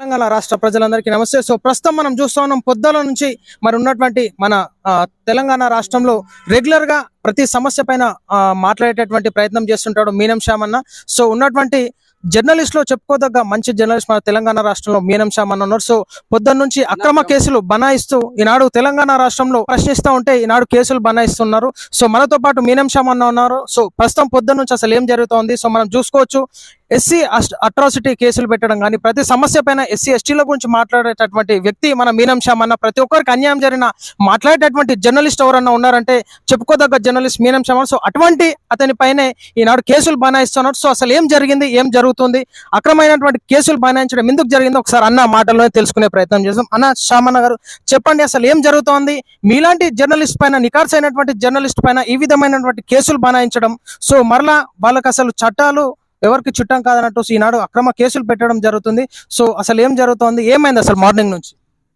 తెలంగాణ రాష్ట్ర ప్రజలందరికీ నమస్తే. సో ప్రస్తుతం మనం చూస్తా ఉన్నాం పొద్దుల నుంచి మరి ఉన్నటువంటి మన తెలంగాణ రాష్ట్రంలో రెగ్యులర్గా ప్రతి సమస్య పైన మాట్లాడేటటువంటి ప్రయత్నం చేస్తుంటాడు మీనం శ్యామ్ అన్న సో ఉన్నటువంటి జర్నలిస్ట్లో చెప్పుకోదగ్గ మంచి జర్నలిస్ట్ మన తెలంగాణ రాష్ట్రంలో మీనం శ్యామ్ అన్న ఉన్నారు. సో పొద్దున్న నుంచి అక్రమ కేసులు బనాయిస్తూ ఈనాడు తెలంగాణ రాష్ట్రంలో ప్రశ్నిస్తూ ఉంటే ఈనాడు కేసులు బనాయిస్తున్నారు. సో మనతో పాటు మీనం శ్యామ్ అన్న ఉన్నారు. సో ప్రస్తుతం పొద్దున్న నుంచి అసలు ఏం జరుగుతోంది? సో మనం చూసుకోవచ్చు. ఎస్సీ అట్రాసిటీ కేసులు పెట్టడం కానీ ప్రతి సమస్య పైన ఎస్సీ ఎస్టీల గురించి మాట్లాడేటటువంటి వ్యక్తి మన మీనం శ్యామ్ అన్న ప్రతి ఒక్కరికి అన్యాయం జరిగిన మాట్లాడేటటువంటి జర్నలిస్ట్ ఎవరన్నా ఉన్నారంటే చెప్పుకోదగ్గ జర్నలిస్ట్ మీనం శ్యామ్ సో అటువంటి అతని పైనే ఈనాడు కేసులు బనాయిస్తున్నాడు సో అసలు ఏం జరిగింది? ఏం జరుగుతుంది? అక్రమైనటువంటి కేసులు బనాయించడం ఎందుకు జరిగిందో? ఒకసారి అన్న మాటల్లోనే తెలుసుకునే ప్రయత్నం చేస్తాం అన్న శ్యామన్న గారు చెప్పండి అసలు ఏం జరుగుతోంది? మీలాంటి జర్నలిస్ట్ పైన నికార్స్ అయినటువంటి జర్నలిస్ట్ పైన ఈ విధమైనటువంటి కేసులు బనాయించడం. సో మరలా వాళ్ళకి అసలు చట్టాలు ఎవరికి చుట్టం కాదన్నట్టు ఈనాడు అక్రమ కేసులు పెట్టడం జరుగుతుంది. సో అసలు ఏం జరుగుతోంది? ఏమైంది అసలు మార్నింగ్ నుంచి?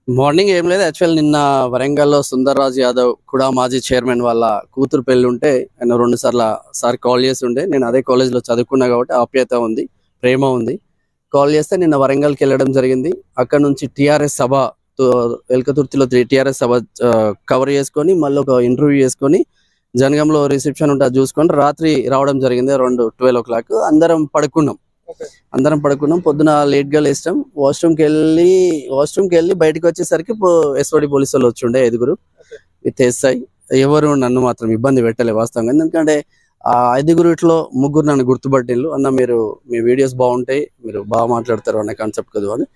మార్నింగ్ ఏం లేదు. యాక్చువల్ నిన్న వరంగల్లో సుందర్ రాజ్ యాదవ్ కూడా మాజీ చైర్మన్ వాళ్ళ కూతురు పెళ్ళి ఉంటే ఆయన రెండు సార్లు సార్ కాల్ చేసి ఉండే నేను అదే కాలేజ్లో చదువుకున్నా కాబట్టి ఆప్యాయత ఉంది ప్రేమ ఉంది. కాల్ చేస్తే నిన్న వరంగల్కి వెళ్ళడం జరిగింది. అక్కడ నుంచి టిఆర్ఎస్ సభ తో- ఎల్కతుర్తిలో టిఆర్ఎస్ సభ కవర్ చేసుకొని మళ్ళీ ఒక ఇంటర్వ్యూ చేసుకొని జనగంలో రిసెప్షన్ ఉంటే అది చూసుకొని రాత్రి రావడం జరిగింది రెండు ట్వెల్వ్ ఓ క్లాక్. అందరం పడుకున్నాం. అందరం పడుకున్నాం పొద్దున లేట్గా లేస్తాం. వాష్రూమ్కి వెళ్ళి వాష్రూమ్కి వెళ్ళి బయటకు వచ్చేసరికి ఎస్ఓడి పోలీసు వాళ్ళు వచ్చిండే ఐదుగురు. విత్ ఎస్ఐ ఎవరు నన్ను మాత్రం ఇబ్బంది పెట్టలే వాస్తవంగా. ఎందుకంటే ఆ ఐదుగురు ఇట్లో ముగ్గురు నన్ను గుర్తుపట్టిండ్రు. అన్న మీరు మీ వీడియోస్ బాగుంటాయి మీరు బాగా మాట్లాడతారు అనే కాన్సెప్ట్ కదా అని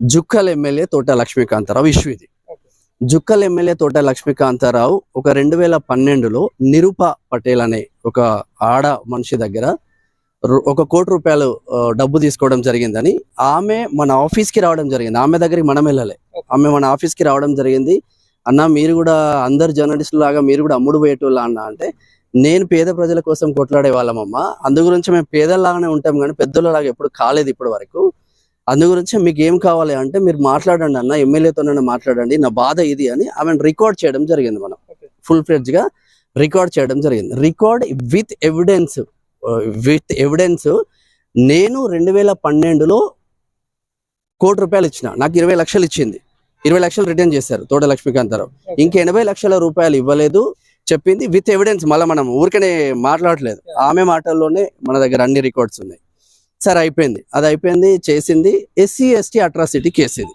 జుక్కల్ ఎమ్మెల్యే తోట లక్ష్మీకాంతారావు ఇష్యూ ఇది. జుక్కల్ ఎమ్మెల్యే తోట లక్ష్మీకాంతారావు ఒక రెండు వేల పన్నెండులో నిరూప పటేల్ అనే ఒక ఆడ మనిషి దగ్గర ఒక కోటి రూపాయలు డబ్బు తీసుకోవడం జరిగిందని ఆమె మన ఆఫీస్కి రావడం జరిగింది. ఆమె దగ్గరికి మనం వెళ్ళాలి. ఆమె మన ఆఫీస్కి రావడం జరిగింది. అన్న మీరు కూడా అందరు జర్నలిస్టులు లాగా మీరు కూడా అమ్ముడు పోయేటోళ్ళ అన్న అంటే నేను పేద ప్రజల కోసం కొట్లాడే వాళ్ళమమ్మ. అందు గురించి మేము పేదల్లాగానే ఉంటాం కానీ పెద్దోళ్ళలాగా ఎప్పుడు కాలేదు ఇప్పటి వరకు. అందు గురించి మీకు ఏం కావాలి అంటే మీరు మాట్లాడండి అన్న ఎమ్మెల్యేతో మాట్లాడండి నా బాధ ఇది అని ఆమెను రికార్డ్ చేయడం జరిగింది మనం. ఫుల్ ఫ్లెడ్జ్గా రికార్డ్ చేయడం జరిగింది. Record with evidence with evidence నేను రెండు వేల పన్నెండులో కోటి రూపాయలు ఇచ్చిన. నాకు ఇరవై లక్షలు ఇచ్చింది. ఇరవై లక్షలు రిటర్న్ చేశారు తోట లక్ష్మీకాంతారావు. ఇంక ఎనభై లక్షల రూపాయలు ఇవ్వలేదు. చెప్పింది విత్ ఎవిడెన్స్. మళ్ళీ మనం ఊరికనే మాట్లాడలేదు ఆమె మాటల్లోనే మన దగ్గర అన్ని రికార్డ్స్ ఉన్నాయి. సరే అయిపోయింది. అది అయిపోయింది చేసింది ఎస్సీ ఎస్టీ అట్రాసిటీ కేసు ఇది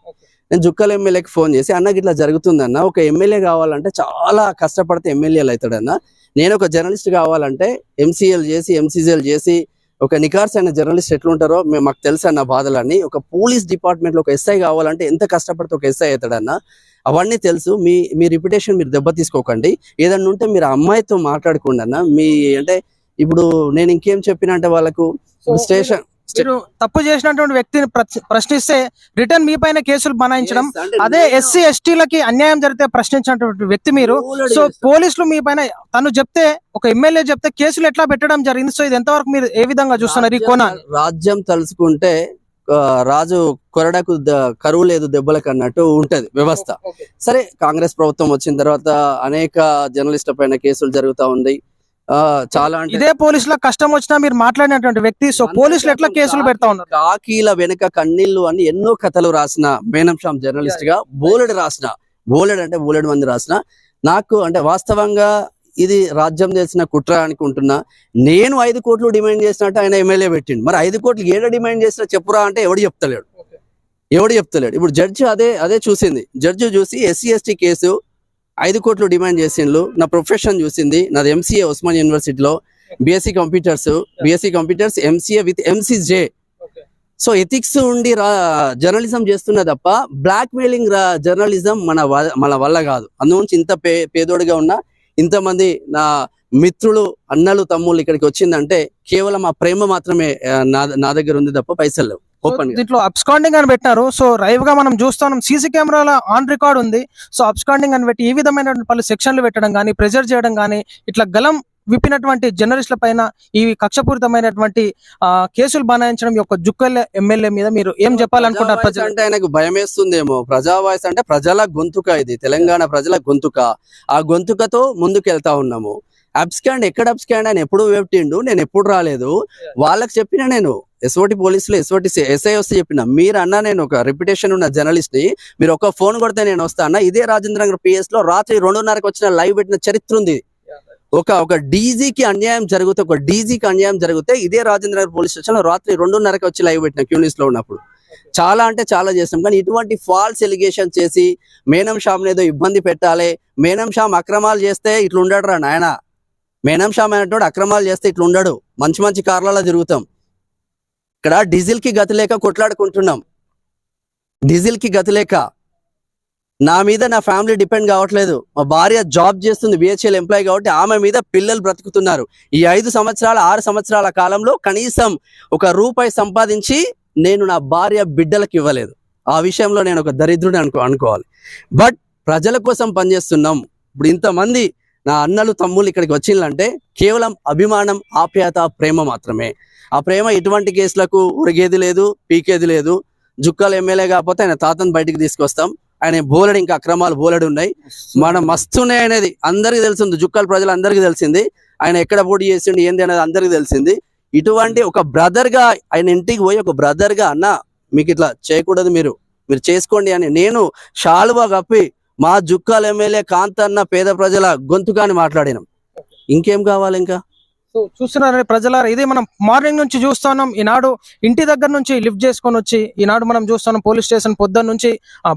నేను జుక్కల ఎమ్మెల్యేకి ఫోన్ చేసి అన్నకి ఇట్లా జరుగుతుందన్న ఒక ఎమ్మెల్యే కావాలంటే చాలా కష్టపడితే ఎమ్మెల్యేలు అవుతాడన్న. నేను ఒక జర్నలిస్ట్ కావాలంటే ఎంసీఎల్ చేసి ఎంసీజీఎల్ చేసి ఒక నికార్స్ అయిన జర్నలిస్ట్ ఎట్లుంటారో మేము మాకు తెలుసు అన్న బాధలన్నీ ఒక పోలీస్ డిపార్ట్మెంట్లో ఒక ఎస్ఐ కావాలంటే ఎంత కష్టపడితే ఒక ఎస్ఐ అవుతాడన్న అవన్నీ తెలుసు. మీ మీ రిప్యుటేషన్ మీరు దెబ్బ తీసుకోకండి. ఏదన్నా ఉంటే మీరు అమ్మాయితో మాట్లాడుకోండి అన్న. మీ అంటే ఇప్పుడు నేను ఇంకేం చెప్పిన అంటే వాళ్ళకు స్టేషన్ మీరు తప్పు చేసినటువంటి వ్యక్తిని ప్రశ్నిస్తే రిటర్న్ మీ పైన కేసులు బనాయించడం అదే ఎస్సీ ఎస్టీలకి అన్యాయం జరిగితే ప్రశ్నించినటువంటి వ్యక్తి మీరు. సో పోలీసులు మీ పైన తను చెప్తే ఒక ఎమ్మెల్యే చెప్తే కేసులు ఎట్లా పెట్టడం జరిగింది? సో ఇది ఎంతవరకు మీరు ఏ విధంగా చూస్తున్నారు ఈ కోణాన్ని? రాజ్యం తలుచుకుంటే రాజు కొరడకు కరువు లేదు దెబ్బలకు అన్నట్టు ఉంటది వ్యవస్థ. సరే కాంగ్రెస్ ప్రభుత్వం వచ్చిన తర్వాత అనేక జర్నలిస్టుల పైన కేసులు జరుగుతా ఉంది ఆ, చాలా అంటే ఇదే పోలీసులకు కష్టం వచ్చినా మీరు మాట్లాడినటువంటి వ్యక్తి సో పోలీసులు ఎట్లా కేసులు పెడతా ఉన్నారు? కాకీల వెనుక కన్నీళ్ళు అని ఎన్నో కథలు రాసిన మేనం జర్నలిస్ట్గా బోలెడు రాసిన బోలెడు అంటే బోలెడు మంది రాసిన. నాకు అంటే వాస్తవంగా ఇది రాజ్యం చేసిన కుట్ర అనుకుంటున్నా నేను ఐదు కోట్లు డిమాండ్ చేసినట్టు ఆయన ఎమ్మెల్యే పెట్టిండు. మరి ఐదు కోట్లు ఏడ డిమాండ్ చేసినా చెప్పురా అంటే ఎవడు చెప్తలేడు. ఎవడు చెప్తలేడు. ఇప్పుడు జడ్జి అదే అదే చూసింది. జడ్జి చూసి ఎస్సీ ఎస్టీ కేసు ఐదు కోట్లు డిమాండ్ చేసిండ్రు నా ప్రొఫెషన్ చూసింది. నాది ఎంసీఏ ఉస్మాన్ యూనివర్సిటీలో BSc computers BSc computers MCA with MCJ so ethics ఉండి రా జర్నలిజం చేస్తున్నా తప్ప బ్లాక్ మెయిలింగ్ జర్నలిజం మన మన వల్ల కాదు. అందుగురించి ఇంత పే పేదోడిగా ఉన్న ఇంతమంది నా మిత్రులు అన్నలు తమ్ముళ్ళు ఇక్కడికి వచ్చిందంటే కేవలం ఆ ప్రేమ మాత్రమే నా నా దగ్గర ఉంది తప్ప పైసలు లేవు. దీంట్లో అబ్స్కాండింగ్ అని పెట్టినారు సో లైవ్గా మనం చూస్తున్నాం సీసీ కెమెరాల ఆన్ రికార్డ్ ఉంది. సో అబ్స్కాండింగ్ అని పెట్టి ఈ విధమైన పలు సెక్షన్లు పెట్టడం కానీ ప్రెజర్ చేయడం కానీ ఇట్లా గలం విప్పినటువంటి జర్నలిస్టుల పైన ఈ కక్షపూరితమైనటువంటి ఆ, కేసులు బనాయించడం యొక్క జుక్కల్ ఎమ్మెల్యే మీద మీరు ఏం చెప్పాలనుకుంటారు ప్రజా ప్రజలు? అంటే ఆయనకు భయం వేస్తుందేమో ప్రజా వాయిస్ అంటే ప్రజల గొంతుక ఇది. తెలంగాణ ప్రజల గొంతుక. ఆ గొంతుకతో ముందుకు వెళ్తా ఉన్నాము. అబ్స్కాండ్ ఎక్కడ అబ్స్కాండ్ అని ఎప్పుడు పెట్టిండు నేను ఎప్పుడు రాలేదు. వాళ్ళకి చెప్పిన నేను. ఎస్ఓటి పోలీసులు ఎస్ఓటి ఎస్ఐ వస్తే చెప్పిన మీరు అన్న నేను ఒక రెప్యుటేషన్ ఉన్న జర్నలిస్ట్ని మీరు ఒక ఫోన్ కొడితే నేను వస్తా అన్న ఇదే రాజేంద్ర నగర్ పిఎస్లో రాత్రి రెండున్నరకు వచ్చిన లైవ్ పెట్టిన చరిత్ర ఉంది. ఒక ఒక డీజీకి అన్యాయం జరిగితే ఒక డీజీకి అన్యాయం జరిగితే ఇదే రాజేంద్ర నగర్ పోలీస్ స్టేషన్లో రాత్రి రెండున్నరకు వచ్చి లైవ్ పెట్టిన క్యూనిస్లో ఉన్నప్పుడు. చాలా అంటే చాలా చేస్తాం కానీ ఇటువంటి ఫాల్స్ ఎలిగేషన్ చేసి మేనం షామ్ని ఏదో ఇబ్బంది పెట్టాలి. మేనం షామ్ అక్రమాలు చేస్తే ఇట్లా ఉండడు రా నాయన. మేనం షామ్ అనేటువంటి అక్రమాలు చేస్తే ఇట్లా ఉండడు మంచి మంచి కార్లలో తిరుగుతాం. ఇక్కడ డీజిల్కి గతి లేక కొట్లాడుకుంటున్నాం. డీజిల్కి గతి లేక. నా మీద నా ఫ్యామిలీ డిపెండ్ కావట్లేదు. మా భార్య జాబ్ చేస్తుంది బిహెచ్ఎల్ ఎంప్లాయ్ కాబట్టి ఆమె మీద పిల్లలు బ్రతుకుతున్నారు. ఈ ఐదు సంవత్సరాల ఆరు సంవత్సరాల కాలంలో కనీసం ఒక రూపాయి సంపాదించి నేను నా భార్య బిడ్డలకు ఇవ్వలేదు. ఆ విషయంలో నేను ఒక దరిద్రుని అనుకో అనుకోవాలి. బట్ ప్రజల కోసం పనిచేస్తున్నాం. ఇప్పుడు ఇంతమంది నా అన్నలు తమ్ముళ్ళు ఇక్కడికి వచ్చిందంటే కేవలం అభిమానం ఆప్యాయత ప్రేమ మాత్రమే. ఆ ప్రేమ ఎటువంటి కేసులకు ఉరిగేది లేదు పీకేది లేదు. జుక్కలు ఎమ్మెల్యే కాకపోతే ఆయన తాతను బయటికి తీసుకొస్తాం. ఆయన బోలెడు ఇంకా అక్రమాలు బోలెడు ఉన్నాయి. మన మస్తున్నాయి అనేది అందరికీ తెలిసింది. జుక్కలు ప్రజలు అందరికీ తెలిసింది. ఆయన ఎక్కడ పోటీ చేసిండు ఏంది అనేది అందరికీ తెలిసింది. ఇటువంటి ఒక బ్రదర్గా ఆయన ఇంటికి పోయి ఒక బ్రదర్గా అన్న మీకు ఇట్లా చేయకూడదు మీరు. మీరు చేసుకోండి అని నేను షాలువా కప్పి మా జుక్కాల ఎమ్మెల్యే కాంతన్న పేద ప్రజల గొంతుకాని మాట్లాడినాం. ఇంకేం కావాలి ఇంకా? చూస్తున్నారని ప్రజలారా ఇదే మనం మార్నింగ్ నుంచి చూస్తున్నాం. ఈనాడు ఇంటి దగ్గర నుంచి లిఫ్ట్ చేసుకొని వచ్చి ఈనాడు మనం చూస్తున్నాం పోలీస్ స్టేషన్ పొద్దున్న నుంచి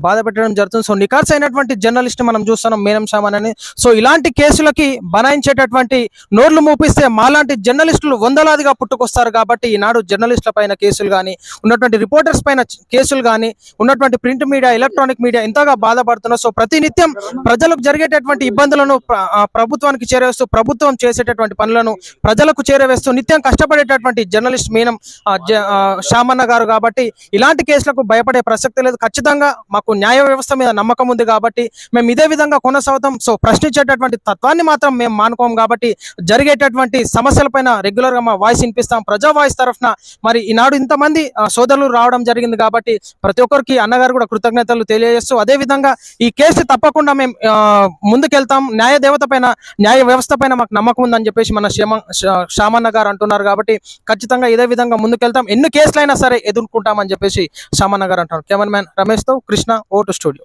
బాధ పెట్టడం జరుగుతుంది. సో నికార్స్ అయినటువంటి జర్నలిస్ట్ మనం చూస్తున్నాం మేనం షామన్ అని. సో ఇలాంటి కేసులకి బనాయించేటటువంటి నోర్లు మూపిస్తే మాలాంటి జర్నలిస్టులు వందలాదిగా పుట్టుకొస్తారు కాబట్టి ఈనాడు జర్నలిస్టుల పైన కేసులు కానీ ఉన్నటువంటి రిపోర్టర్స్ పైన కేసులు కానీ ఉన్నటువంటి ప్రింట్ మీడియా ఎలక్ట్రానిక్ మీడియా ఎంతగా బాధపడుతున్నారు సో ప్రతినిత్యం ప్రజలకు జరిగేటటువంటి ఇబ్బందులను ప్రభుత్వానికి చేరేస్తూ ప్రభుత్వం చేసేటటువంటి పనులను ప్రజలకు చేరవేస్తూ నిత్యం కష్టపడేటటువంటి జర్నలిస్ట్ మీనం శ్యామన్న గారు కాబట్టి ఇలాంటి కేసులకు భయపడే ప్రసక్తి లేదు. ఖచ్చితంగా మాకు న్యాయ వ్యవస్థ మీద నమ్మకం ఉంది కాబట్టి మేము ఇదే విధంగా కొనసాగుతాం. సో ప్రశ్నించేటటువంటి తత్వాన్ని మాత్రం మేము మానుకోం కాబట్టి జరిగేటటువంటి సమస్యలపైన రెగ్యులర్గా మా వాయిస్ వినిపిస్తాం. ప్రజా వాయిస్ తరఫున మరి ఈనాడు ఇంతమంది ఆ, సోదరులు రావడం జరిగింది కాబట్టి ప్రతి ఒక్కరికి అన్నగారు కూడా కృతజ్ఞతలు తెలియజేస్తూ అదే విధంగా ఈ కేసు తప్పకుండా మేము ముందుకెళ్తాం. న్యాయ దేవత పైన న్యాయ వ్యవస్థ పైన మాకు నమ్మకం ఉందని చెప్పేసి మన శ్యామ శ్యామన్న గారు అంటున్నారు కాబట్టి ఖచ్చితంగా ఇదే విధంగా ముందుకెళ్తాం. ఎన్ని కేసులైనా సరే ఎదుర్కొంటామని చెప్పేసి శ్యామన్న గారు అంటున్నారు. కెమెరామ్యాన్ రమేష్తో కృష్ణ ఓటు స్టూడియో.